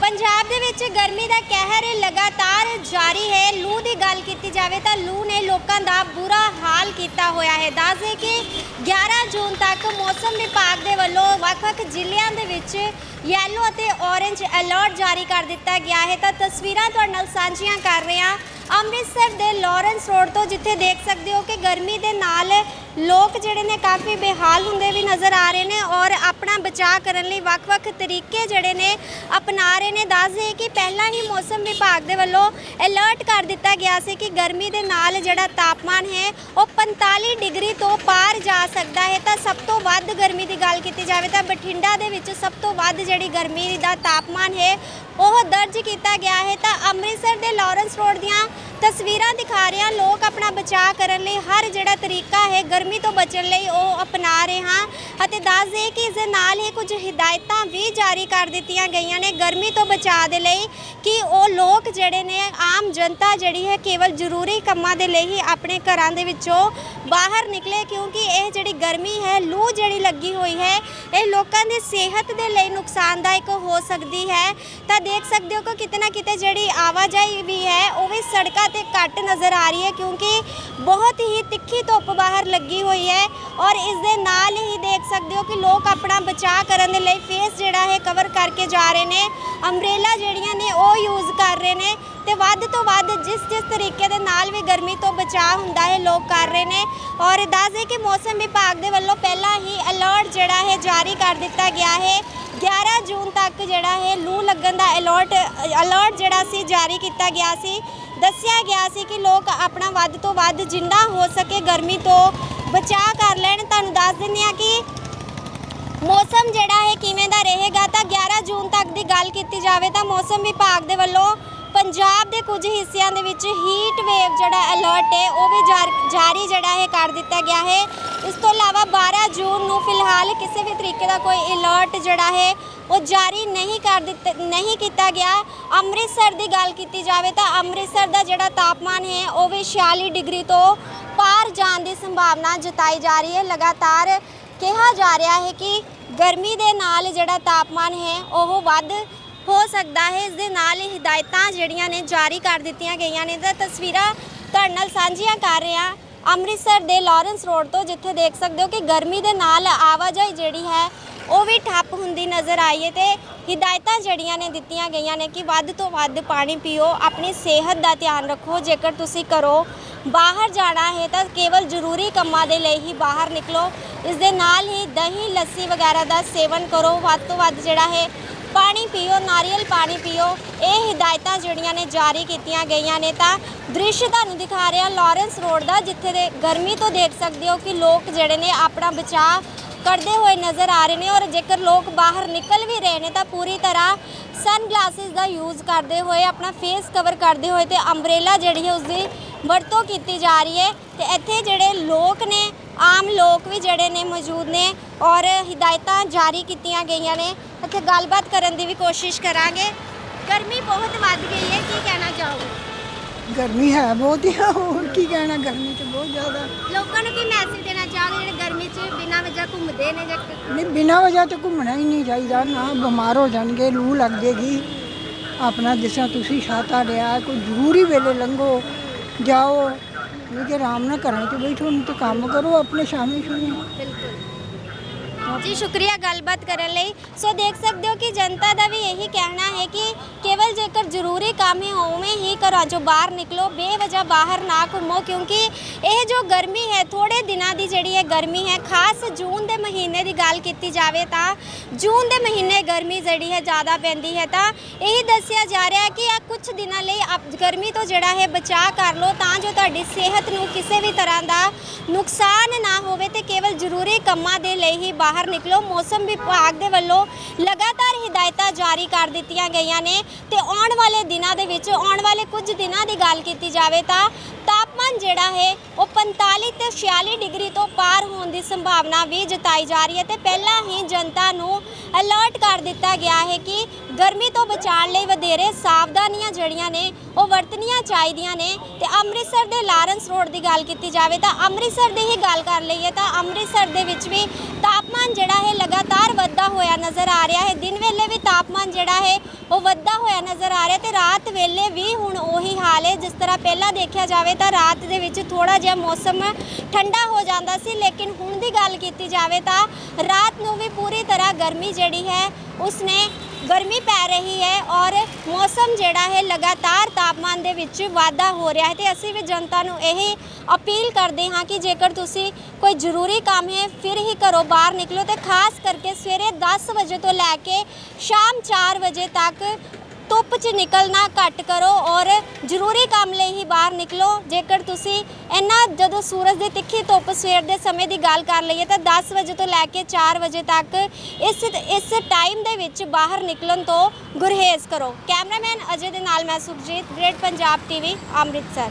ਪੰਜਾਬ ਦੇ ਵਿੱਚ ਗਰਮੀ ਦਾ ਕਹਿਰ ਲਗਾਤਾਰ ਜਾਰੀ ਹੈ। ਲੂ ਦੀ ਗੱਲ ਕੀਤੀ ਜਾਵੇ ਤਾਂ ਲੂ ਨੇ ਲੋਕਾਂ ਦਾ ਬੁਰਾ ਹਾਲ ਕੀਤਾ ਹੋਇਆ ਹੈ। ਦੱਸਦੇ ਕਿ 11 ਜੂਨ ਤੱਕ ਮੌਸਮ ਵਿਭਾਗ ਦੇ ਵੱਲੋਂ ਵੱਖ-ਵੱਖ ਜ਼ਿਲ੍ਹਿਆਂ ਦੇ ਵਿੱਚ ਯੈਲੋ ਅਤੇ ਔਰੇਂਜ ਅਲਰਟ ਜਾਰੀ ਕਰ ਦਿੱਤਾ ਗਿਆ ਹੈ। ਤਾਂ ਤਸਵੀਰਾਂ ਤੁਹਾਡੇ ਨਾਲ ਸਾਂਝੀਆਂ ਕਰ ਰਹੇ ਹਾਂ। ਅੰਮ੍ਰਿਤਸਰ ਦੇ ਲਾਰੈਂਸ ਰੋਡ ਤੋਂ ਜਿੱਥੇ ਦੇਖ ਸਕਦੇ ਹੋ ਕਿ ਗਰਮੀ ਦੇ ਨਾਲ ਲੋਕ ਜਿਹੜੇ ਨੇ ਕਾਫੀ ਬੇਹਾਲ ਹੁੰਦੇ ਵੀ ਨਜ਼ਰ ਆ ਰਹੇ ਨੇ ਔਰ ਆਪਣਾ ਬਚਾਅ ਕਰਨ ਲਈ ਵੱਖ-ਵੱਖ ਤਰੀਕੇ ਜਿਹੜੇ ਨੇ ਅਪਣਾ ਰਹੇ ਨੇ। ਦੱਸਦੇ ਕਿ ਪਹਿਲਾਂ ਹੀ ਮੌਸਮ ਵਿਭਾਗ ਦੇ ਵੱਲੋਂ ਅਲਰਟ ਕਰ ਦਿੱਤਾ ਗਿਆ ਸੀ ਕਿ ਗਰਮੀ ਦੇ ਨਾਲ ਜਿਹੜਾ ਤਾਪਮਾਨ ਹੈ, ਉਹ 45 ਡਿਗਰੀ ਤੋਂ ਪਾਰ ਜਾ ਸਕਦਾ ਹੈ। ਤਾਂ ਸਭ ਤੋਂ ਵੱਧ ਗਰਮੀ ਦੀ ਗੱਲ ਕੀਤੀ ਜਾਵੇ ਤਾਂ ਬਠਿੰਡਾ ਦੇ ਵਿੱਚ ਸਭ ਤੋਂ ਵੱਧ ਜਿਹੜੀ ਗਰਮੀ ਦਾ ਤਾਪਮਾਨ ਹੈ, ਉਹ ਦਰਜ ਕੀਤਾ ਗਿਆ ਹੈ। ਤਾਂ ਅੰਮ੍ਰਿਤਸਰ ਦੇ ਲਾਰੈਂਸ ਰੋਡ ਦੀਆਂ ਤਸਵੀਰਾਂ ਦਿਖਾ ਰਹੇ ਹਾਂ। ਲੋਕ ਆਪਣਾ ਬਚਾਅ ਕਰਨ ਲਈ ਹਰ ਜਿਹੜਾ ਤਰੀਕਾ ਹੈ, ਗਰਮੀ ਤੋਂ ਬਚਣ ਲਈ ਉਹ ਅਪਣਾ ਰਹੇ ਹਾਂ। ਅਤੇ ਦੱਸ ਦੇ ਕਿ ਇਸ ਦੇ ਨਾਲ ਹੀ ਕੁਝ ਹਦਾਇਤਾਂ ਵੀ ਜਾਰੀ ਕਰ ਦਿੱਤੀਆਂ ਗਈਆਂ ਨੇ। ਗਰਮੀ ਤੋਂ ਬਚਾਅ ਦੇ ਲਈ ਕਿ ਉਹ ਲੋਕ ਜਿਹੜੇ ਨੇ, ਆਮ ਜਨਤਾ ਜਿਹੜੀ ਹੈ ਕੇਵਲ ਜ਼ਰੂਰੀ ਕੰਮਾਂ ਦੇ ਲਈ ਹੀ ਆਪਣੇ ਘਰਾਂ ਦੇ ਵਿੱਚੋਂ ਬਾਹਰ ਨਿਕਲੇ, ਕਿਉਂਕਿ ਇਹ ਜਿਹੜੀ ਗਰਮੀ ਹੈ, ਲੂ ਜਿਹੜੀ ਲੱਗੀ ਹੋਈ ਹੈ, ਇਹ ਲੋਕਾਂ ਦੀ ਸਿਹਤ ਦੇ ਲਈ ਨੁਕਸਾਨਦਾਇਕ ਹੋ ਸਕਦੀ ਹੈ। ਤਾਂ ਦੇਖ ਸਕਦੇ ਹੋ ਕਿ ਕਿਤੇ ਨਾ ਕਿਤੇ ਜਿਹੜੀ ਆਵਾਜਾਈ ਵੀ ਹੈ, ਉਹ ਵੀ ਸੜਕਾਂ ਤੇ ਘੱਟ ਨਜ਼ਰ ਆ ਰਹੀ ਹੈ, ਕਿਉਂਕਿ ਬਹੁਤ ਹੀ ਤਿੱਖੀ ਧੁੱਪ ਬਾਹਰ ਲੱਗੀ ਹੋਈ ਹੈ। ਔਰ ਇਸ ਦੇ ਨਾਲ ਹੀ ਦੇਖ ਸਕਦੇ ਹੋ ਕਿ ਲੋਕ ਆਪਣਾ ਬਚਾਅ ਕਰਨ ਦੇ ਲਈ ਫੇਸ ਜਿਹੜਾ ਹੈ ਕਵਰ ਕਰਕੇ ਜਾ ਰਹੇ ਨੇ। ਅੰਬ੍ਰੇਲਾ ਜਿਹੜੀਆਂ ਨੇ ਉਹ ਯੂਜ਼ ਕਰ ਰਹੇ ਨੇ ਤੇ ਵੱਧ ਤੋਂ ਵੱਧ ਜਿਸ ਜਿਸ ਤਰੀਕੇ ਦੇ ਨਾਲ ਵੀ ਗਰਮੀ ਤੋਂ ਬਚਾਅ ਹੁੰਦਾ ਹੈ, ਲੋਕ ਕਰ ਰਹੇ ਨੇ। ਔਰ ਦੱਸਦੇ ਕਿ ਮੌਸਮ ਵਿਭਾਗ ਦੇ ਵੱਲੋਂ ਪਹਿਲਾਂ ਹੀ ਅਲਰਟ ਜਿਹੜਾ ਹੈ ਜਾਰੀ ਕਰ ਦਿੱਤਾ ਗਿਆ ਹੈ। 11 ਜੂਨ ਤੱਕ ਜਿਹੜਾ ਹੈ ਲੂ ਲੱਗਣ ਦਾ ਅਲਰਟ ਅਲਰਟ ਜਿਹੜਾ ਸੀ, ਜਾਰੀ ਕੀਤਾ ਗਿਆ ਸੀ। ਦੱਸਿਆ ਗਿਆ ਸੀ ਕਿ ਲੋਕ ਆਪਣਾ ਵੱਧ ਤੋਂ ਵੱਧ ਜਿੰਨਾ ਹੋ ਸਕੇ ਗਰਮੀ ਤੋਂ। ਬਚਾਅ ਕਰ ਲੈਣ, ਤੁਹਾਨੂੰ ਦੱਸ ਦਿੰਦੇ ਆ ਕਿ ਮੌਸਮ ਜਿਹੜਾ ਹੈ ਕਿਵੇਂ ਦਾ ਰਹੇਗਾ, ਤਾਂ 11 ਜੂਨ ਤੱਕ ਦੀ ਗੱਲ ਕੀਤੀ ਜਾਵੇ ਤਾਂ ਮੌਸਮ ਵਿਭਾਗ ਦੇ ਵੱਲੋਂ ਪੰਜਾਬ ਦੇ ਕੁਝ ਹਿੱਸਿਆਂ ਦੇ ਵਿੱਚ ਹੀਟ ਵੇਵ ਜਿਹੜਾ ਅਲਰਟ ਹੈ, ਉਹ ਵੀ ਜਾਰੀ ਜਿਹੜਾ ਹੈ ਕਰ ਦਿੱਤਾ ਗਿਆ ਹੈ। ਇਸ ਤੋਂ ਇਲਾਵਾ 12 ਜੂਨ ਨੂੰ ਫਿਲਹਾਲ ਕਿਸੇ ਵੀ ਤਰੀਕੇ ਦਾ ਕੋਈ ਅਲਰਟ ਜਿਹੜਾ ਹੈ, ਉਹ ਜਾਰੀ ਨਹੀਂ ਕਰ ਦਿੱਤਾ, ਨਹੀਂ ਕੀਤਾ ਗਿਆ। ਅੰਮ੍ਰਿਤਸਰ ਦੀ ਗੱਲ ਕੀਤੀ ਜਾਵੇ ਤਾਂ ਅੰਮ੍ਰਿਤਸਰ ਦਾ ਜਿਹੜਾ ਤਾਪਮਾਨ ਹੈ, ਉਹ ਵੀ 46 ਡਿਗਰੀ ਤੋਂ ਪਾਰ ਜਾ ਦੀ ਸੰਭਾਵਨਾ ਜਤਾਈ ਜਾ ਰਹੀ ਹੈ। ਲਗਾਤਾਰ ਕਿਹਾ ਜਾ ਰਿਹਾ ਹੈ ਕਿ ਗਰਮੀ ਦੇ ਨਾਲ ਜਿਹੜਾ ਤਾਪਮਾਨ ਹੈ, ਉਹ ਵੱਧ ਹੋ ਸਕਦਾ ਹੈ। ਇਸ ਦੇ ਨਾਲ ਹੀ ਹਦਾਇਤਾਂ ਜਿਹੜੀਆਂ ਨੇ ਜਾਰੀ ਕਰ ਦਿੱਤੀਆਂ ਗਈਆਂ ਨੇ। ਤਾਂ ਤਸਵੀਰਾਂ ਤੁਹਾਡੇ ਨਾਲ ਸਾਂਝੀਆਂ ਕਰ ਰਹੇ ਹਾਂ ਅੰਮ੍ਰਿਤਸਰ ਦੇ ਲਾਰੈਂਸ ਰੋਡ ਤੋਂ, ਜਿੱਥੇ ਦੇਖ ਸਕਦੇ ਹੋ ਕਿ ਗਰਮੀ ਦੇ ਨਾਲ ਆਵਾਜਾਈ ਜਿਹੜੀ ਹੈ, ਉਹ ਵੀ ਠੱਪ ਹੁੰਦੀ ਨਜ਼ਰ ਆਈ ਹੈ ਤੇ ਹਦਾਇਤਾਂ ਜਿਹੜੀਆਂ ਨੇ ਦਿੱਤੀਆਂ ਗਈਆਂ ਨੇ ਕਿ ਵੱਧ ਤੋਂ ਵੱਧ ਪਾਣੀ ਪੀਓ, ਆਪਣੀ ਸਿਹਤ ਦਾ ਧਿਆਨ ਰੱਖੋ। ਜੇਕਰ ਤੁਸੀਂ ਕਰੋ ਬਾਹਰ ਜਾਣਾ ਹੈ ਤਾਂ ਕੇਵਲ ਜ਼ਰੂਰੀ ਕੰਮਾਂ ਦੇ ਲਈ ਹੀ ਬਾਹਰ ਨਿਕਲੋ। ਇਸ ਦੇ ਨਾਲ ਹੀ ਦਹੀਂ, ਲੱਸੀ ਵਗੈਰਾ ਦਾ ਸੇਵਨ ਕਰੋ। ਵੱਧ ਤੋਂ ਵੱਧ ਜਿਹੜਾ ਹੈ, ਪਾਣੀ ਪੀਓ, ਨਾਰੀਅਲ ਪਾਣੀ ਪੀਓ। ਇਹ ਹਦਾਇਤਾਂ ਜਿਹੜੀਆਂ ਨੇ ਜਾਰੀ ਕੀਤੀਆਂ ਗਈਆਂ ਨੇ ਤਾਂ ਦ੍ਰਿਸ਼ ਤੁਹਾਨੂੰ ਦਿਖਾ ਰਿਹਾ ਲਾਰੈਂਸ ਰੋਡ ਦਾ, ਜਿੱਥੇ ਦੇ ਗਰਮੀ ਤੋਂ ਦੇਖ ਸਕਦੇ ਹੋ ਕਿ ਲੋਕ ਜਿਹੜੇ ਨੇ ਆਪਣਾ ਬਚਾਅ ਕਰਦੇ ਹੋਏ ਨਜ਼ਰ ਆ ਰਹੇ ਨੇ ਔਰ ਜੇਕਰ ਲੋਕ ਬਾਹਰ ਨਿਕਲ ਵੀ ਰਹੇ ਨੇ ਤਾਂ ਪੂਰੀ ਤਰ੍ਹਾਂ ਸਨਗਲਾਸਿਸ ਦਾ ਯੂਜ਼ ਕਰਦੇ ਹੋਏ, ਆਪਣਾ ਫੇਸ ਕਵਰ ਕਰਦੇ ਹੋਏ ਤੇ ਅੰਬ੍ਰੇਲਾ ਜਿਹੜੀ ਹੈ ਉਸ ਦੀ ਵਰਤੋਂ ਕੀਤੀ ਜਾ ਰਹੀ ਹੈ ਤੇ ਇੱਥੇ ਜਿਹੜੇ ਲੋਕ ਨੇ ਆਮ ਲੋਕ ਵੀ ਜਿਹੜੇ ਨੇ ਮੌਜੂਦ ਨੇ ਔਰ ਹਦਾਇਤਾਂ ਜਾਰੀ ਕੀਤੀਆਂ ਗਈਆਂ ਨੇ। ਇੱਥੇ ਗੱਲਬਾਤ ਕਰਨ ਦੀ ਵੀ ਕੋਸ਼ਿਸ਼ ਕਰਾਂਗੇ। ਗਰਮੀ ਬਹੁਤ ਵੱਧ ਗਈ ਹੈ ਕੀ ਕਹਿਣਾ ਚਾਹੋਗੇ? ਗਰਮੀ ਹੈ ਬਹੁਤ ਹੀ ਹੋਰ ਕੀ ਕਹਿਣਾ ਗਰਮੀ ਤੇ ਬਹੁਤ ਜ਼ਿਆਦਾ। ਲੋਕਾਂ ਨੂੰ ਕੀ ਮੈਸੇਜ ਦੇਣਾ ਚਾਹੋਗੇ ਜਿਹੜੇ ਗਰਮੀ 'ਚ ਬਿਨਾਂ ਵਜ੍ਹਾ ਘੁੰਮਦੇ ਨੇ ਜਾਂ ਨਹੀਂ ਬਿਨਾਂ ਵਜ੍ਹਾ ਤੇ ਘੁੰਮਣਾ ਹੀ ਨਹੀਂ ਚਾਹੀਦਾ ਨਾ ਬਿਮਾਰ ਹੋ ਜਾਣਗੇ ਲੂ ਲੱਗ ਜੇਗੀ ਆਪਣਾ ਜਿਸ ਤੁਸੀਂ ਛਾਤਾ ਲਿਆ ਕੋਈ ਜ਼ਰੂਰੀ ਵੇਲੇ ਲੰਘੋ ਜਾਓ। ਨਹੀਂ ਕਿ ਆਰਾਮ ਨਾਲ ਘਰਾਂ 'ਚ ਬੈਠੋ, ਨਹੀਂ ਤੇ ਕੰਮ ਕਰੋ ਆਪਣੇ ਸ਼ਾਮੀ। ਬਿਲਕੁਲ। ਜੀ, ਸ਼ੁਕਰੀਆ ਗੱਲਬਾਤ ਕਰਨ ਲਈ। ਸੋ ਦੇਖ ਸਕਦੇ ਹੋ ਕਿ ਜਨਤਾ ਦਾ ਵੀ ਇਹੀ ਕਹਿਣਾ ਹੈ ਕਿ ਕੇਵਲ ਜੇਕਰ ਜ਼ਰੂਰੀ ਕੰਮ ਹੈ, ਉਵੇਂ ਹੀ ਘਰਾਂ ਚੋਂ ਬਾਹਰ ਨਿਕਲੋ, ਬੇਵਜ੍ਹਾ ਬਾਹਰ ਨਾ ਘੁੰਮੋ, ਕਿਉਂਕਿ ਇਹ ਜੋ ਗਰਮੀ ਹੈ ਥੋੜੇ ਦਿਨਾਂ ਦੀ ਜਿਹੜੀ ਹੈ ਗਰਮੀ ਹੈ, ਖਾਸ ਜੂਨ ਦੇ ਮਹੀਨੇ ਦੀ ਗੱਲ ਕੀਤੀ ਜਾਵੇ ਤਾਂ ਜੂਨ ਦੇ ਮਹੀਨੇ ਗਰਮੀ ਜਿਹੜੀ ਹੈ ਜ਼ਿਆਦਾ ਪੈਂਦੀ ਹੈ। ਤਾਂ ਇਹ ਦੱਸਿਆ ਜਾ ਰਿਹਾ ਹੈ ਕਿ ਆ ਕੁਝ ਦਿਨਾਂ ਲਈ ਆਪ ਗਰਮੀ ਤੋਂ ਜਿਹੜਾ ਹੈ ਬਚਾਅ ਕਰ ਲਓ, ਤਾਂ ਜੋ ਤੁਹਾਡੀ ਸਿਹਤ ਨੂੰ ਕਿਸੇ ਵੀ ਤਰ੍ਹਾਂ ਦਾ ਨੁਕਸਾਨ ਨਾ ਹੋਵੇ ਤੇ ਕੇਵਲ ਜ਼ਰੂਰੀ ਕੰਮਾਂ ਦੇ ਲਈ ਹੀ ਬਾਹਰ ਨਿਕਲੋ। ਮੌਸਮ ਵਿਭਾਗ ਦੇ ਵੱਲੋਂ ਲਗਾਤਾਰ ਹਦਾਇਤਾਂ ਜਾਰੀ ਕਰ ਦਿੱਤੀਆਂ ਗਈਆਂ ਨੇ ਤੇ ਆਉਣ ਵਾਲੇ ਦਿਨਾਂ ਦੇ ਵਿੱਚ, ਆਉਣ ਵਾਲੇ ਕੁਝ ਦਿਨਾਂ ਦੀ ਗੱਲ ਕੀਤੀ ਜਾਵੇ ਤਾਂ ਤਾਪਮਾਨ ਜਿਹੜਾ ਹੈ, ਉਹ 45 ਤੇ 46 ਡਿਗਰੀ ਤੋਂ ਪਾਰ ਹੋਣ ਦੀ ਸੰਭਾਵਨਾ ਵੀ ਜਤਾਈ ਜਾ ਰਹੀ ਹੈ ਤੇ ਪਹਿਲਾਂ ਹੀ ਜਨਤਾ ਨੂੰ ਅਲਰਟ ਕਰ ਦਿੱਤਾ ਗਿਆ ਹੈ ਕਿ ਗਰਮੀ ਤੋਂ ਬਚਾਉਣ ਲਈ ਵਧੇਰੇ ਸਾਵਧਾਨੀਆਂ ਜਿਹੜੀਆਂ ਨੇ, ਉਹ ਵਰਤਣੀਆਂ ਚਾਹੀਦੀਆਂ ਨੇ ਤੇ ਅੰਮ੍ਰਿਤਸਰ ਦੇ ਲਾਰੈਂਸ ਰੋਡ ਦੀ ਗੱਲ ਕੀਤੀ ਜਾਵੇ ਤਾਂ ਅੰਮ੍ਰਿਤਸਰ ਦੀ ਹੀ ਗੱਲ ਕਰ ਲਈਏ ਤਾਂ ਅੰਮ੍ਰਿਤਸਰ ਦੇ ਵਿੱਚ ਵੀ ਤਾਪਮਾਨ ਜਿਹੜਾ ਹੈ ਲਗਾਤਾਰ ਵੱਧਦਾ ਹੋਇਆ ਨਜ਼ਰ ਆ ਰਿਹਾ ਹੈ। ਦਿਨ ਜਿਹੜਾ ਹੈ, ਉਹ ਵੱਧਦਾ ਹੋਇਆ ਨਜ਼ਰ ਆ ਰਿਹਾ ਤੇ ਰਾਤ ਵੇਲੇ ਵੀ ਹੁਣ ਉਹੀ ਹਾਲ ਹੈ। ਜਿਸ ਤਰ੍ਹਾਂ ਪਹਿਲਾਂ ਦੇਖਿਆ ਜਾਵੇ ਤਾਂ ਰਾਤ ਦੇ ਵਿੱਚ ਥੋੜਾ ਜਿਹਾ ਮੌਸਮ ਠੰਡਾ ਹੋ ਜਾਂਦਾ ਸੀ, ਲੇਕਿਨ ਹੁਣ ਦੀ ਗੱਲ ਕੀਤੀ ਜਾਵੇ ਤਾਂ ਰਾਤ ਨੂੰ ਵੀ ਪੂਰੀ ਤਰ੍ਹਾਂ ਗਰਮੀ ਜਿਹੜੀ ਹੈ, ਉਸਨੇ ਗਰਮੀ ਪੈ ਰਹੀ ਹੈ ਔਰ ਮੌਸਮ ਜਿਹੜਾ ਹੈ ਲਗਾਤਾਰ ਤਾਪਮਾਨ ਦੇ ਵਿੱਚ ਵਾਧਾ ਹੋ ਰਿਹਾ ਹੈ ਤੇ ਅਸੀਂ ਵੀ ਜਨਤਾ ਨੂੰ ਇਹ ਅਪੀਲ ਕਰਦੇ ਹਾਂ ਕਿ ਜੇਕਰ ਤੁਸੀਂ ਕੋਈ ਜ਼ਰੂਰੀ ਕੰਮ ਹੈ, ਫਿਰ ਹੀ ਘਰੋਂ ਬਾਹਰ ਨਿਕਲੋ ਤੇ ਖਾਸ ਕਰਕੇ ਸਵੇਰੇ 10 ਵਜੇ ਤੋਂ ਲੈ ਕੇ ਸ਼ਾਮ 4 ਵਜੇ ਤੱਕ ਧੁੱਪ 'ਚ ਨਿਕਲਣਾ ਘੱਟ ਕਰੋ ਔਰ ਜ਼ਰੂਰੀ ਕੰਮ ਲਈ ਹੀ ਬਾਹਰ ਨਿਕਲੋ। ਜੇਕਰ ਤੁਸੀਂ ਇੰਨਾ ਜਦੋਂ ਸੂਰਜ ਦੀ ਤਿੱਖੀ ਧੁੱਪ ਸਵੇਰ ਦੇ ਸਮੇਂ ਦੀ ਗੱਲ ਕਰ ਲਈਏ ਤਾਂ 10 ਵਜੇ ਤੋਂ ਲੈ ਕੇ 4 ਵਜੇ ਤੱਕ ਇਸ ਇਸ ਟਾਈਮ ਦੇ ਵਿੱਚ ਬਾਹਰ ਨਿਕਲਣ ਤੋਂ ਗੁਰਹੇਜ਼ ਕਰੋ। ਕੈਮਰਾਮੈਨ ਅਜੇ ਦੇ ਨਾਲ ਮੈਂ ਸੁਖਜੀਤ ਗ੍ਰੇਟ ਪੰਜਾਬ ਟੀਵੀ ਅੰਮ੍ਰਿਤਸਰ।